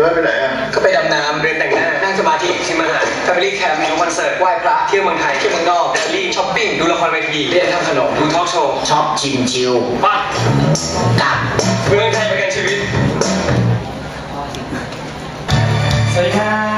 แล้วไปไหนอะก็ไปดำน้ำเรียนแต่งหน้านั่งสมาธิชิมอาหารแฟมิลี่แคมป์ดูคอนเสิร์ตไหว้พระเที่ยวเมืองไทยเที่ยวเมืองนอกแดลี่ช้อปปิ้งดูละครเวทีเรียนทำขนมดูทอล์กโชว์ช็อปชิมชิวบ้าดักเมืองไทยประกันชีวิตสวัสดีค่ะ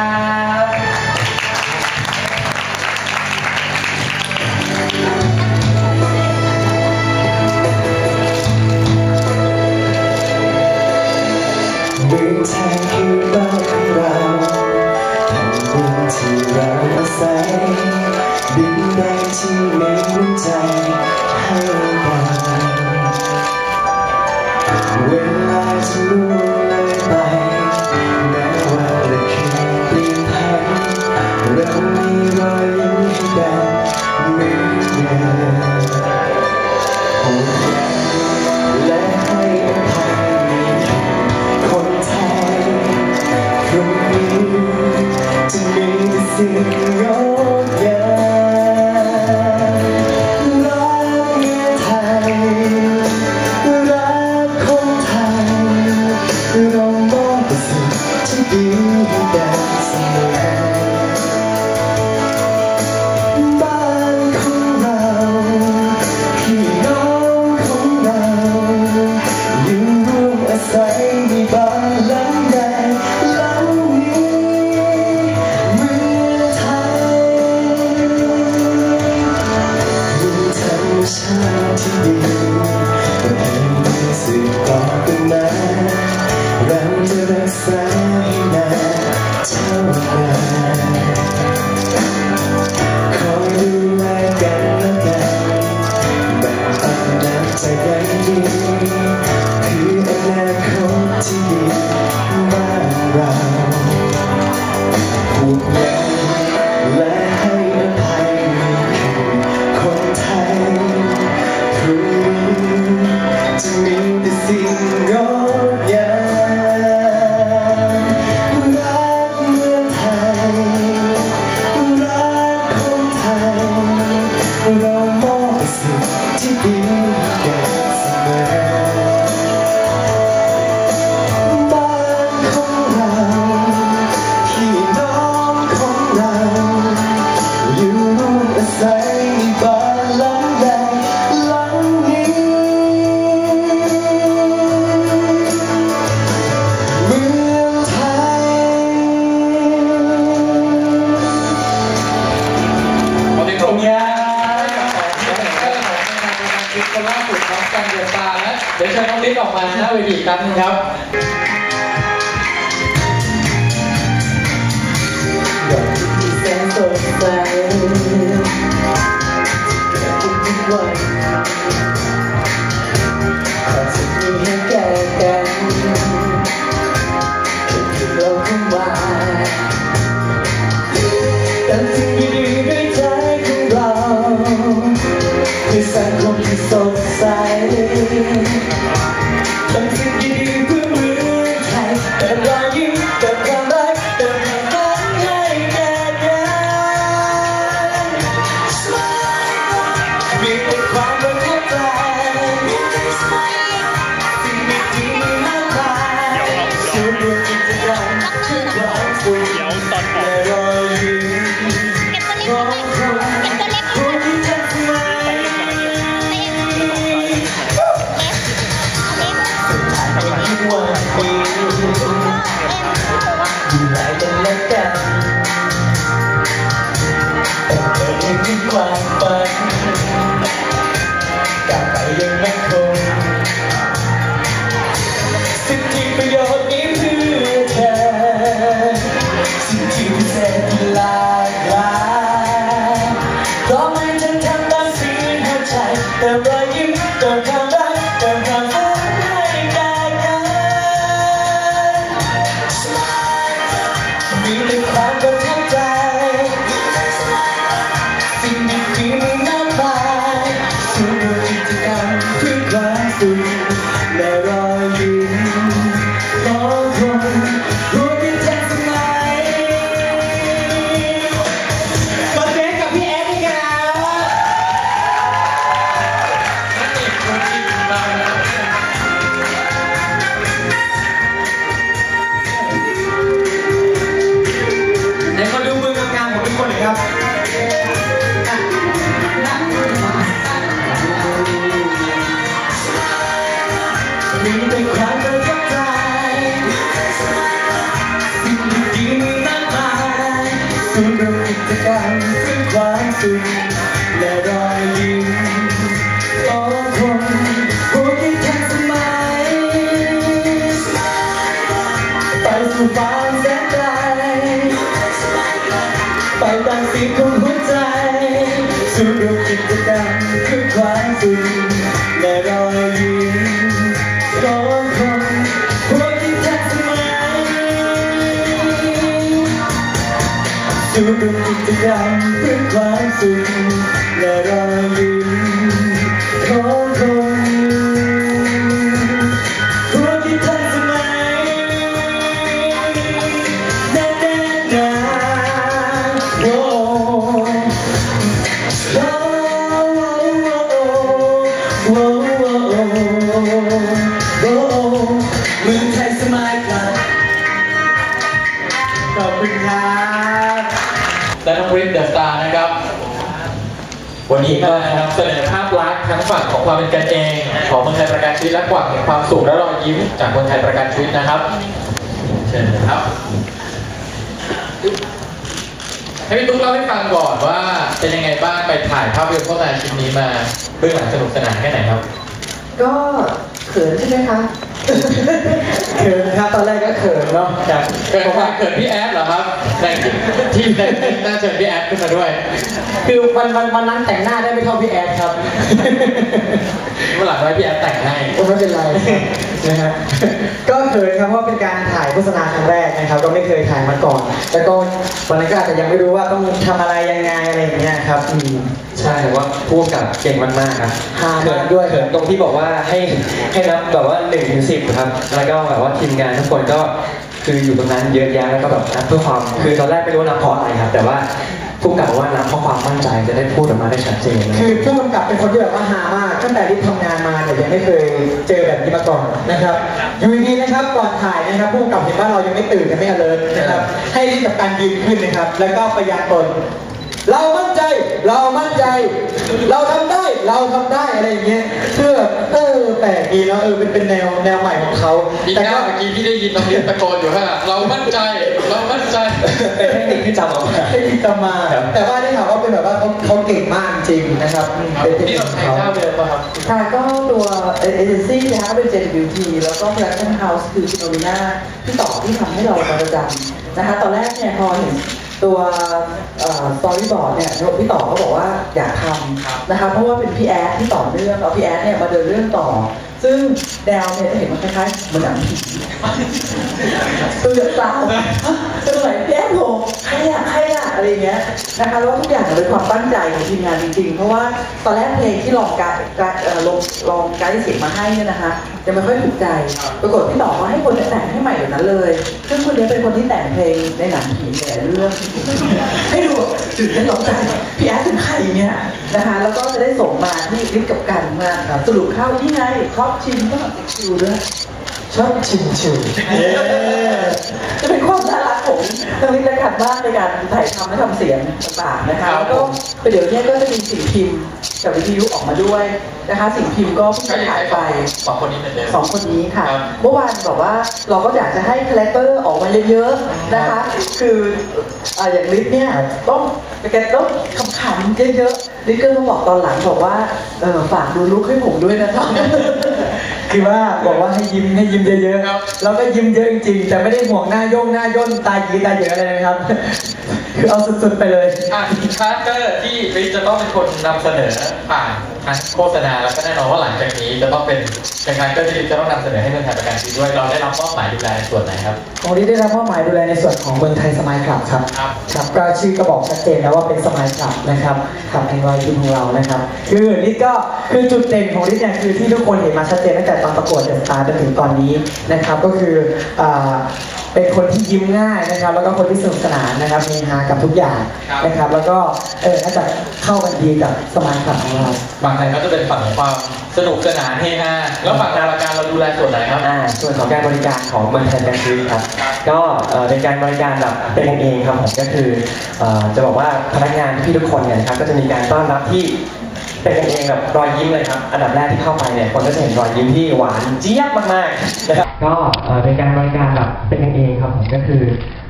Di 半 หน้าเวทีกครั้งนึงครับแต่สิ่งที่ให้แก่กั มีแต่ความประทับใจสิ่ดีๆมีมากมายส่วนรวมกิจกรรมซึ่ความสุขและรอยยิ้มของนผู้ที่ทนสมัยไปสู่ฟ้าแสนไกลไปตามสิ่งหัวใจส่วนรวมกิจกรรมคือความสุข ดวงกิจกรรมเพื่อความสุขและรอยยิ้ม ของความเป็นกันเองของคนไทยประกันชีวิตและฝั่งแห่งความสุขและรอยยิ้มจากคนไทยประกันชีวิตนะครับเชิญนะครับให้พี่ตุ๊กเล่าให้ฟังก่อนว่าเป็นยังไงบ้างไปถ่ายภาพยนตร์โฆษณาชิ้นนี้มาเบื้องหลังสนุกสนานแค่ไหนครับ ก็เขินใช่ไหมคะ เขินครับตอนแรกก็เขินเนาะจากเกิดความเกิดพี่แอดเหรอครับแต่ที่ในน่าเชิญพี่แอดขึ้นมาด้วย คือวันวันวันนั้นแต่งหน้าได้ไม่เท่าพี่แอดครับเมื่อหลังไว้พี่แอดแต่งให้ก็ไม่เป็นไรนะฮะก็เขินครับเพราะเป็นการถ่ายโฆษณาครั้งแรกนะครับ ก็ไม่เคยถ่ายมาก่อน แล้วก็วันนั้นก็อาจจะยังไม่รู้ว่าต้องทำอะไรยังไงอะไรอย่างเงี้ยครับอืมใช่แต่ว่าพูดกับเก่งมากๆครับหาเขินด้วยเขินตรงที่บอกว่าให้ให้นับแบบว่า1นถึงสิครับ แล้วก็แบบว่าทีมงานทุกคนก็คืออยู่ตรงนั้นเยอะแยะแล้วก็แบบนับเพื่อความคือตอนแรกไม่รู้ว่านับเพราะอะไรครับ แต่ว่าผู้กำกับบอกว่านับเพราะความมั่นใจจะได้พูดออกมาได้ชัดเจนนะคือผู้กำกับเป็นคนที่แบบว่าหามากตั้งแต่ที่ทำงานมาเนี่ยยังไม่เคยเจอแบบนี้มาก่อนนะครับอยู่ดีๆนะครับก่อนถ่ายนะครับผู้กำกับเห็นว่าเรายังไม่ตื่นยังไม่ alert นะครับให้รีบกับการยืนขึ้นนะครับ แล้วก็ประยานตน เรามั่นใจ เรามั่นใจ เราทำได้ เราทำได้อะไรอย่างเงี้ยเพื่อเออแปลกดีเนาะเออเป็นเป็นแนวแนวใหม่ของเขาอีกแต่หน้าก็เมื่อกี้ที่ได้ยินน้องลิศตะโกนอยู่ข้างหลังเรามั่นใจ เรามั่นใจเป็นเทคนิคที่จำออกมาเทคนิคตามมาครับแต่ว่าได้ข่าวว่าเป็นแบบว่าเขาเขาเก่งมากจริงนะครับเป็นเทคนินี่คเราของใช้เขาเจ้าเดิมป่ะครับค่ะก็ตัวเอเจนซี่นะคะเป็น JWT แล้วก็ Production House คือฟิโนลิน่าที่ต่อที่ทำให้เรามาประจำนะคะตอนแรกเนี่ยพอเห็น ตัวสตอรี่บอร์ดเนี่ยพี่ต่อเขาบอกว่าอยากทำนะคะเพราะว่าเป็นพี่แอดที่ต่อเรื่องเอาพี่แอดเนี่ยมาเดินเรื่องต่อ ซึ่งดาวเนี่ยจะเห็นมันคล้ายๆเหมือนหนังผีตัวเดือดสาตัวไหนพี่แอดโผล่ อะใครอะอะไรเงี้ยนะคะแล้วทุกอย่างเป็นความตั้งใจของทีมงานจริงๆ เพราะว่าตอนแรกเพลงที่ลองการการเอ่อลงลองไกด์เสียงมาให้เนี่ยนะคะจะไม่ค่อยถูกใจ ปรากฏพี่ต่อว่าให้คนแต่งให้ใหม่แบบนั้นเลย ซึ่งคนนี้เป็นคนที่แต่งเพลงในหนังผีหลายเรื่องให้ดูตื่นเต้นร้องใจพี่แอดเป็นใครเนี่ยนะคะแล้วก็จะได้ส่งมาที่ลิฟกับกันมาสรุปเข้านี่ไงครอบชิมก็แบบคิวด้วย ชอบชิมชิวจะเป็นความน่ารักของทางวิทยาการบ้านในการถ่ายทำและทำเสียงต่างๆนะคะครับแล้วก็เดี๋ยวเนี้ก็จะมีสิ่งพิมพ์กับวิทยุออกมาด้วยนะคะ สิ่งพิมพ์ก็เพิ่งก็จะยังถ่ายใช้ไปสองคนนี้เหมือนเดิมสองคนนี้ค่ะครับเมื่อวานบอกว่าเราก็อยากจะให้คาแรคเตอร์ออกมาเยอะๆนะคะ คืออ่าอย่างลิศเนี่ยต้องแกต้องขำๆเยอะๆลิศก็ต้องบอกตอนหลังบอกว่าเออฝากดูลุกให้ผมด้วยนะครับ คือว่าบอกว่าให้ยิ้มให้ยิ้มเยอะครับๆแล้วก็ยิ้มเยอะจริงๆแต่ไม่ได้ห่วงหน้าโยงหน้าย่นตายีตาเหยอะอะไรนะครับ คือเอาสุดๆไปเลย อะคาแรคเตอร์ที่ริชจะต้องเป็นคนนำเสนอผ่าน ทั้งโฆษณาแล้วก็แน่นอนว่าหลังจากนี้จะต้องเป็นเป็นคาแรคเตอร์ที่ริชจะต้องนำเสนอให้เมืองไทยประกันชีวิตด้วย เราได้รับมอบหมายดูแลในส่วนไหนครับของนี้ได้รับมอบหมายดูแลในส่วนของเมืองไทยสมายคลับครับครับครับก็ชื่อก็บอกชัดเจนแล้วว่าเป็นสมายคลับนะครับขับแห่งรอยยิ้มของเรานะครับ คือลิศก็คือจุดเด่นของลิศเนี่ยคือที่ทุกคนเห็นมาชัดเจนตั้งแต่ตอนประกวดเดอะสตาร์จนถึงตอนนี้นะครับก็คืออ่า เป็นคนที่ยิ้มง่ายนะครับ แล้วก็คนที่สนุกสนานนะครับมีฮากับทุกอย่างครับนะครับ แล้วก็เออน่าจะเข้ากันดีกับสมายคลับของเราฝั่งไหนก็จะเป็นฝั่งของความสนุกสนานเฮฮาแล้วฝั่งทางรายการเราดูแลส่วนไหนครับอ่าส่วนของการบริการของเมืองไทยการชีวิตครับก็เอ่อเป็นการบริการแบบเป็นกันเองครับผมก็คือเอ่อจะบอกว่าพนักงานพี่ทุกคนเนี่ยนะครับก็จะมีการต้อนรับที่ เป็นกันเองแบบรอยยิ้มเลยครับ อันดับแรกที่เข้าไปเนี่ยคนก็จะเห็นรอยยิ้มที่หวานเจี๊ยบมากๆนะครับก็เอ่อเป็นการบริการแบบเป็นกันเองครับผมก็คือ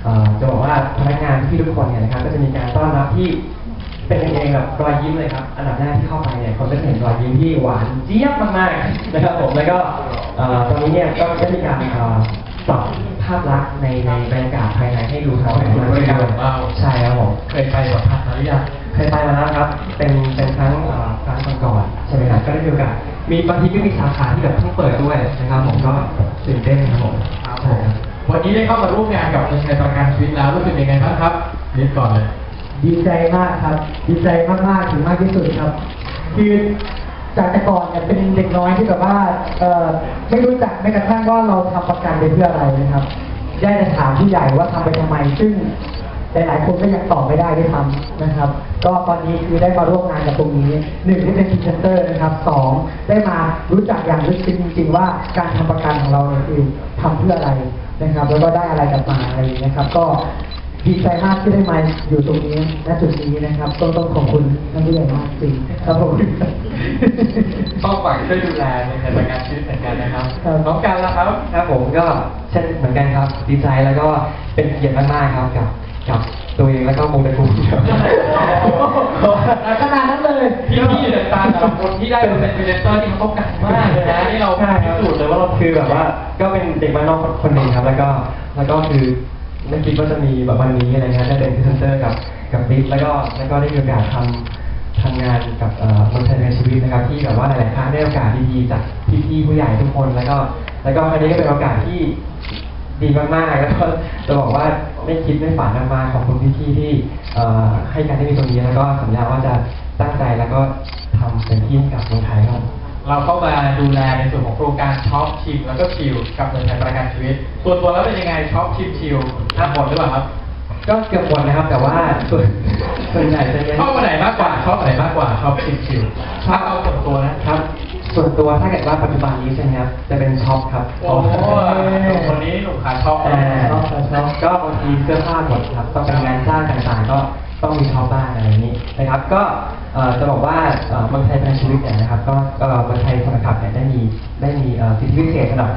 เอ่อจะบอกว่าพนักงานพี่ทุกคนเนี่ยนะครับก็จะมีการต้อนรับที่เป็นกันเองแบบรอยยิ้มเลยครับ อันดับแรกที่เข้าไปเนี่ยคนก็จะเห็นรอยยิ้มที่หวานเจี๊ยบมากๆนะครับผมแล้วก็เอ่อตอนนี้เนี่ยก็ได้มีการเอ่อปรับภาพลักษณ์ในในบรรยากาศภายในให้ดูทั้งให้ดูด้วยกันว้าวใช่ครับผมเคยไปสัมผัสมาหรือยัง เคยไปมาแล้วครับ เป็นเป็นครั้งเอ่อครั้งก่อนๆใช่ไหมครับก็ได้มีโอกาสมีบางทีก็มีสาขาที่แบบเพิ่งเปิดด้วยนะครับผมก็ตื่นเต้นครับผมครับผใช่มครับวันนี้ได้เข้ามาร่วมงานกับเมืองไทยประกันชีวิตแล้วรู้สึกยังไงบ้างครับนิดก่อนเลยดีใจมากครับ ดีใจมากๆถึงมากที่สุดครับ คือจากแต่ก่อนเนี่ยเป็นเด็กน้อยที่แบบว่าเอ่อไม่รู้จักแม้กระทั่งว่าเราทำประกันไปเพื่ออะไรนะครับ ได้แต่ถามผู้ใหญ่ว่าทำไปทำไม ซึ่ง หลายๆคนก็ยังตอบไม่ได้ด้วยซ้ำนะครับ ก็ตอนนี้คือได้มาร่วมงานกับตรงนี้หนึ่งที่เป็นพรีเซนเตอร์นะครับสองได้มารู้จักอย่างลึกซึ้งจริงๆว่าการทำประกันของเราเนี่ยคือทำเพื่ออะไรนะครับ แล้วก็ได้อะไรกลับมาอะไรอย่างเงี้ยครับ ก็ดีใจมากที่ได้มาอยู่ตรงนี้ณจุดนี้นะครับต้องต้องขอบคุณท่านผู้ใหญ่มากจริงครับผมต้องฝากช่วยดูแลเมืองไทยประกันชีวิตเหมือนกันนะครับครับน้องกันล่ะครับครับผมก็เช่นเหมือนกันครับ ดีใจแล้วก็เป็นเกียรติมากๆครับกับ กับตัวเองแล้วก็วงตระกูลครับขนาดนั้นเลยพี่พี่เดอะตาแต่ละคนที่ได้มาเป็นพรีเซนเตอร์ที่เขาต้องการมากเลยนะนี่เราใช่คพิรับสูจน์เลยว่าเราคือแบบว่า ก็เป็นเด็กบ้านนอกคนหนึ่งครับ แล้วก็แล้วก็คือไม่คิดว่าจะมีแบบวันนี้อะไรเงี้ยได้เป็นพรีเซนเตอร์กับกับบิ๊กแล้วก็แล้วก็ได้มีโอกาสทำทำงานกับเอ่อคนไทยในชีวิตนะครับ ที่แบบว่าหลายๆครั้งได้โอกาสดีๆจากพี่ๆผู้ใหญ่ทุกคนแล้วก็ แล้วก็อันนี้ก็เป็นโอกาสที่ดีมากๆแล้วก็จะบอกว่า ไม่คิดไม่ฝันมากๆขอบคุณพี่ๆที่เอ่อให้การได้มีตรงนี้แล้วก็สัญญาว่าจะตั้งใจแล้วก็ทำเต็มที่ให้กับเมืองไทยครับเราเข้ามาดูแลในส่วนของโครงการช็อปชิมแล้วก็ชิลกับเมืองไทยประกันชีวิตส่วนตัวแล้วเป็นยังไงช็อปชิมชิลทำหมดหรือเปล่าครับก็เกือบหมดนะครับ แต่ว่าส่วนส่วนใหญ่จะเน้นชอบอันไหนมากกว่าชอบอันไหนมากกว่าชอบชิมชิลถ้าเอาส่วนตัวนะครับ ส่วนตัวถ้าเกิดว่าปัจจุบันนี้ใช่ไหมครับจะเป็นช็อปครับโอ้โหคนนี้หนุ่มขาช็อปแต่ช็อปก็บางทีเสื้อผ้าหมดครับต้องเป็นงานจ้างต่างๆ ก็ต้องมีช็อปบ้างอะไรอย่างนี้นะครับ ก็เอ่อจะบอกว่าเอ่อเมืองไทยประกันชีวิตเนี่ยนะครับก็ก็เมืองไทยสมัครขับเนี่ยได้มีได้มีเอ่อสิทธิพิเศษสำหรับ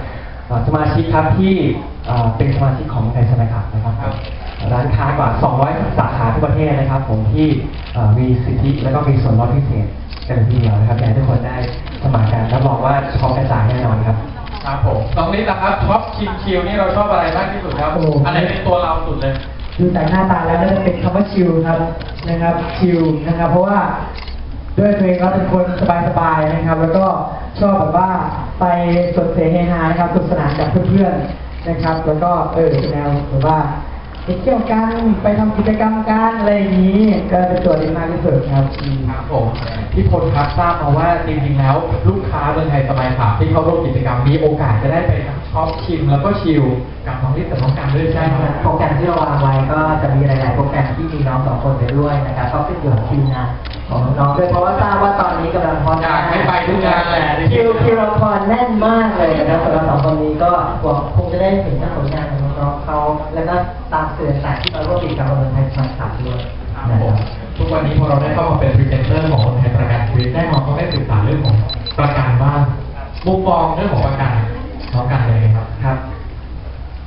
เอ่อสมาชิกครับที่เอ่อเป็นสมาชิกของเมืองไทยสมัครขับนะครับร้านค้ากว่า 200 สาขาทั่วประเทศนะครับ ผมที่เอ่อมีสิทธิและก็มีส่วนลดพิเศษ กันทีเดียวนะครับอยากให้ทุกคนได้สมัครกันรับรองว่าช็อปกระจายแน่นอนครับ ครับผมน้องนิดนะครับช็อปชิมชิลนี่เราชอบอะไรมากที่สุดครับ โอ้อันไหนเป็นตัวเราสุดเลย ดูจากหน้าตาแล้วน่าจะเป็นคำว่าชิลครับนะครับชิลนะครับ เพราะว่าด้วยตัวเองเราเป็นคนสบายๆนะครับ แล้วก็ชอบแบบว่าไปสดเสเฮฮานะครับสนุกสนานกับเพื่อนๆนะครับ แล้วก็เออแนวแบบว่า ไปเที่ยวกันไปทำกิจกรรมกันอะไรอย่างนี้ ก็เป็นตัวที่มากที่สุดครับอืมครับผมพี่พลครับทราบมาว่าจริงๆแล้วลูกค้าเมืองไทยสมัยขาที่เข้าร่วมกิจกรรมมีโอกาสจะได้ไปทั้งช็อปชิม แล้วก็ชิลกับน้องลิศกับน้องกันด้วยใช่ไหมครับโปรแกรมที่เราวางไว้ก็จะมีหลาย ๆ โปรแกรมที่มีน้องสองคนไปด้วยนะครับก็ขึ้นอยู่กับคิวงานของน้องๆด้วยเพราะว่าทราบว่าตอนนี้กำลังพออยากให้ไปทุกงานแหละคิวคิวละครแน่นมากเลยนะครับสำหรับสองคนนี้ก็หวังคงจะได้เห็นทั้งผลงานของ น้องๆเขาแล้วก็ตามสื่อต่างๆที่มาร่วมกิจกรรมกับเมืองไทยสมัครขับด้วยครับนะผคมรับทุกวันนี้พอเราได้เข้ามาเป็นพรีเซนเตอร์ของคนไทยประกันชีวิตแน่นอนต้องได้ศึกษาเรื่องของประกันบ้างมุมมองเรื่องของประกันน้องกันเลยไหมครับครับ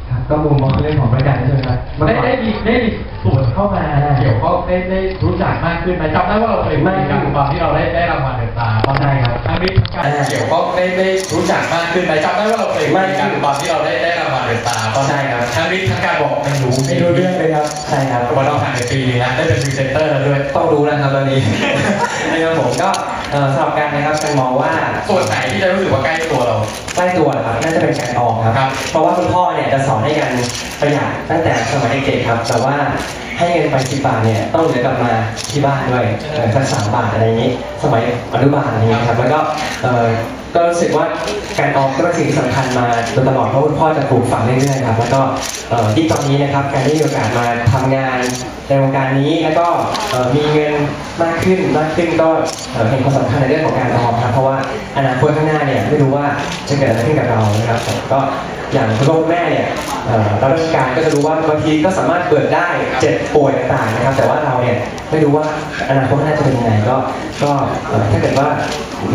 ครับก็มุมมองเรื่องของบริการใช่ไหมครับเมื่อได้ก่อนได้มีได้มีส่วนเข้ามาเกี่ยวข้องได้ได้รู้จักมากขึ้นไหมจำได้ว่าเราเคยคุยกันตอนที่เราได้ได้รางวัลเดือดตาตอนนั้นครับทั้งนี้ทั้งการเกี่ยวข้องได้ได้รู้จักมากขึ้นไหมจำได้ว่าเราเคยคุยกันตอนที่เราได้ได้รางวัลเดือดตาตอนนั้นครับทั้งนี้ทั้งการบอกไม่รู้ไม่รู้เรื่องเลยครับใช่ครับตัวเราผ่านไปปีนึงแล้วได้เป็นพรีเซนเตอร์แล้วด้วยต้องรู้แล้วครับตอนนี้ นะครับผมก็เอ่อสำหรับการนะครับเป็นมองว่าส่วนไหนที่จะรู้สึกว่าใกล้ตัวเรา ใกล้ตัวนะครับน่าจะเป็นการออมครับ ครับเพราะว่าคุณพ่อเนี่ยจะสอนให้กันประหยัดตั้งแต่สมัยเด็กๆครับ แต่ว่าให้เงินไปสิบบาทเนี่ยต้องเหลือกลับมาที่บ้านด้วยเออสักสามบาทอะไรอย่างนี้ สมัยอนุบาลอะไรอย่างนี้ครับแล้วก็เอ่อ ก็รู้สึกว่าการออมก็เป็นสิ่งที่สำคัญมาโดยตลอดเพราะคุณพ่อจะปลูกฝังเรื่อยๆครับแล้วก็ที่ตอนนี้นะครับการได้มีโอกาสมาทำงานในวงการนี้แล้วก็มีเงินมากขึ้นมากขึ้นก็เห็นความสำคัญในเรื่องของการออมครับเพราะว่าอนาคตข้างหน้าเนี่ยไม่รู้ว่าจะเกิดอะไรขึ้นกับเรานะครับก็ อย่างคุณพ่อคุณแม่เนี่ยเอ่อรับราชการก็จะรู้ว่าบางทีก็สามารถเปิดได้เจ็บป่วยต่างๆนะครับ แต่ว่าเราเนี่ยไม่รู้ว่าอนาคตข้างหน้าจะเป็นยังไงก็ก็เอ่อถ้าเกิดว่า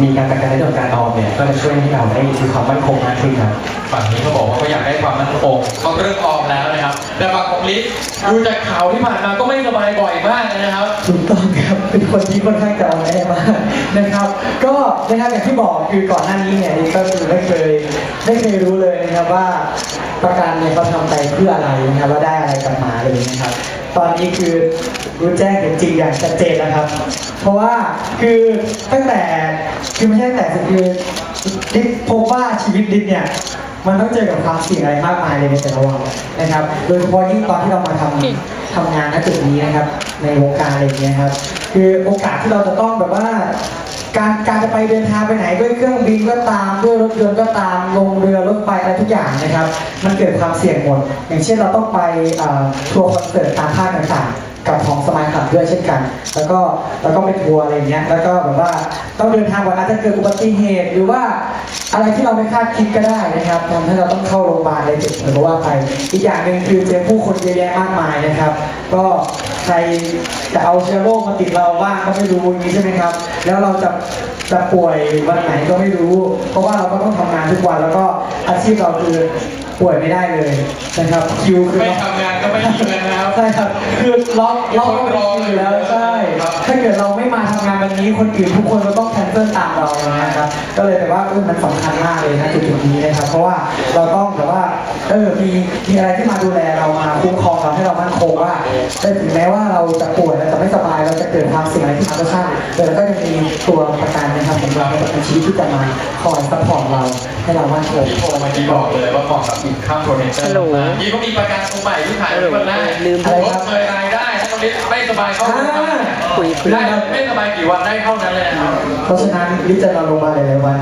มีการประกันในเรื่องของการออมเนี่ยก็จะช่วยให้เราได้มีความมั่นคงมากขึ้นครับฝั่งนี้เขาบอกว่าเขาอยากได้ความมั่นคงเขาเริ่มออมแล้วนะครับ แต่ฝั่งของลิศดูจากข่าวที่ผ่านมาก็ไม่สบายบ่อยมากเลยนะครับถูกต้องครับเป็นคนที่ค่อนข้างจะอ่อนแอมากนะครับ ก็นะครับอย่างที่บอกคือก่อนหน้านี้เนี่ยนี่ก็คือไม่เคยไม่เคยรู้เลยนะครับว่าประกันเนี่ยเขาทำไปเพื่ออะไรนะครับว่าได้อะไรกลับมาเลยนะครับ ตอนนี้คือรู้แจ้งเห็นจริงอย่างชัดเจนนะครับ เพราะว่าคือตั้งแต่คือไม่ใช่ตั้งแต่สิคือดิพบว่าชีวิตดิเนี่ยมันต้องเจอกับความเสี่ยงอะไรมากมายเลยในแต่ละวันนะครับ โดยเฉพาะยิ่งตอนที่เรามาทำทำงานณจุดนี้นะครับ ในวงการอะไรอย่างเงี้ยครับ คือโอกาสที่เราจะต้องแบบว่า การการจะไปเดินทางไปไหนด้วยเครื่องบินก็ตามด้วยรถยนต์ก็ตามลงเรือรถไฟอะไรทุกอย่างนะครับ มันเกิดความเสี่ยงหมด อย่างเช่นเราต้องไปทัวร์คอนเสิร์ตตามภาคต่างๆ กับของสมายขับด้วยเช่นกัน แล้วก็แล้วก็ไปทัวร์อะไรอย่างเงี้ย แล้วก็แบบว่าต้องเดินทางบ่อยอาจจะเกิดอุบัติเหตุ หรือว่าอะไรที่เราไม่คาดคิดก็ได้นะครับทำให้เราต้องเข้าโรงพยาบาลอะเจ็บหรือว่าไป อีกอย่างหนึ่งคือเจอผู้คนเยอะแยะมากมายนะครับ ก็ใครจะเอาเชื้อโรคมาติดเราบ้างก็ไม่รู้อย่างนี้ใช่ไหมครับ แล้วเราจะจะป่วยวันไหนก็ไม่รู้ เพราะว่าเราก็ต้องทำงานทุกวันแล้วก็อาชีพเราคือ ป่วยไม่ได้เลยนะครับคิวคือไม่ทำงานก็ไม่มีเงินนะครับใช่ครับคือล็อกล็อกก็ไม่ได้อยู่แล้วใช่ถ้าเกิดเราไม่มาทำงานวันนี้คนอื่นทุกคนก็ต้องแคนเซิลตามเรานะครับก็เลยแบบว่าเออมันสำคัญมากเลยนะจุดจุดนี้นะครับเพราะว่าเราต้องแบบว่าเออมีมีอะไรที่มาดูแลเรามาคุ้มครองเราให้เรามั่นคงว่าเออถึงแม้ว่าเราจะป่วยเราจะไม่สบายเราจะเกิดความเสี่ยงอะไรที่มาก็ช่างแต่เราก็ยังมีตัวประกันนะครับของเราในประกันชีวิตที่จะมาคอยซัพพอร์ตเราให้เรามั่นคงที่โทรมาที่บอกเลยว่าเหมาะกับอีกข้ามโปรเนเตอร์มากนี่ก็มีประกันตัวใหม่ที่ขายทุกวันได้ลืมลดเลยรายได้ถ้าคนนี้ไม่สบายเข้าโรงพยาบาลได้ไม่สบายกี่วันได้เท่านั้นเลยนะครับเพราะฉะนั้นวิจารณ์ลงมาหลายวัน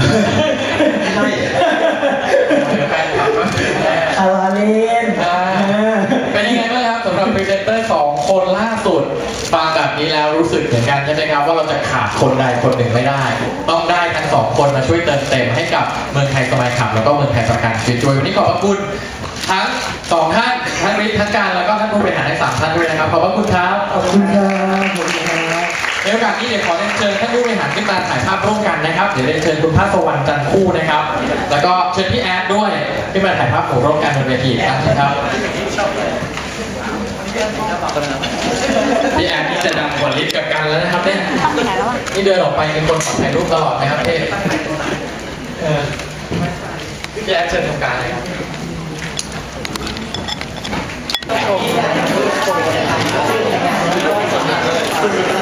ใช่เดี๋ยวแฟนคลับก็อาลาเลนอ่าเป็นยังไงบ้างครับสำหรับพรีเซนเตอร์สองคนล่าสุดฟังแบบนี้แล้วรู้สึกเหมือนกันใช่ไหมครับว่าเราจะขาดคนใดคนหนึ่งไม่ได้ ต้องได้ สองคนมาช่วยเติมเต็มให้กับเมืองไทยสมัยขับแล้วก็เมืองไทยประกันชีวิตด้วยวันนี้ขอบพระคุณทั้งสองท่านทั้งฤทธิ์ทั้งการแล้วก็ท่านผู้บริหารทั้งสามท่านด้วยนะครับขอบพระคุณครับขอบคุณครับขอบคุณครับในโอกาสนี้เดี๋ยวขอเรียนเชิญท่านผู้บริหารขึ้นมาถ่ายภาพร่วมกันนะครับเดี๋ยวเรียนเชิญคุณพัสวรรณจันทร์คู่นะครับ แล้วก็เชิญพี่แอดด้วยขึ้นมาถ่ายภาพร่วมกันบนเวทีนะครับ พี่แอดนี่จะดังกว่าลิฟต์กับกันแล้วนะครับเนี่ยนี่เดินออกไปเป็นคนขอถ่ายรูปตลอดนะครับพี่เออพี่แอดเชิญตรงกลางเลยครับก็อยาก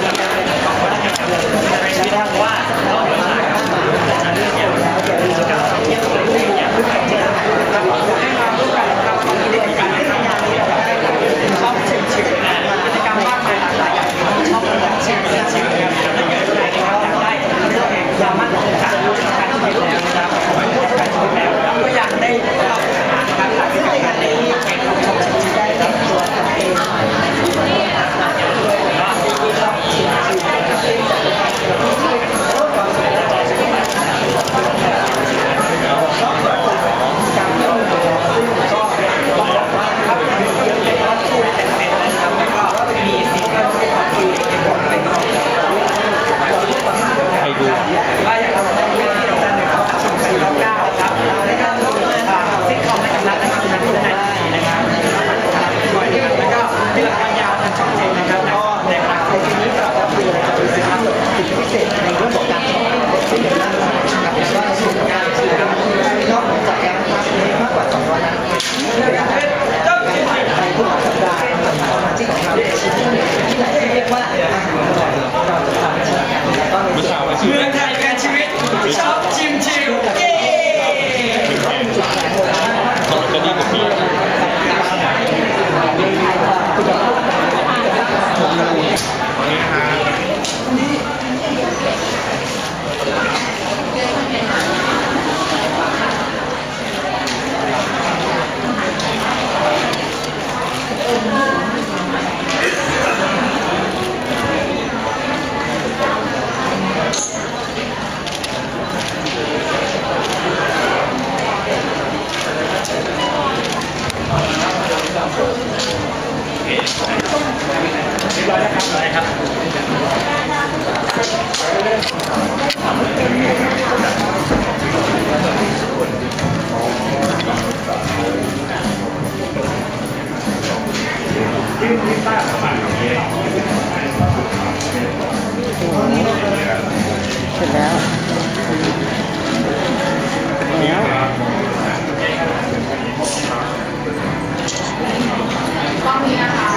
เสร็จแล้วเนี้ยกล้องนี้นะคะ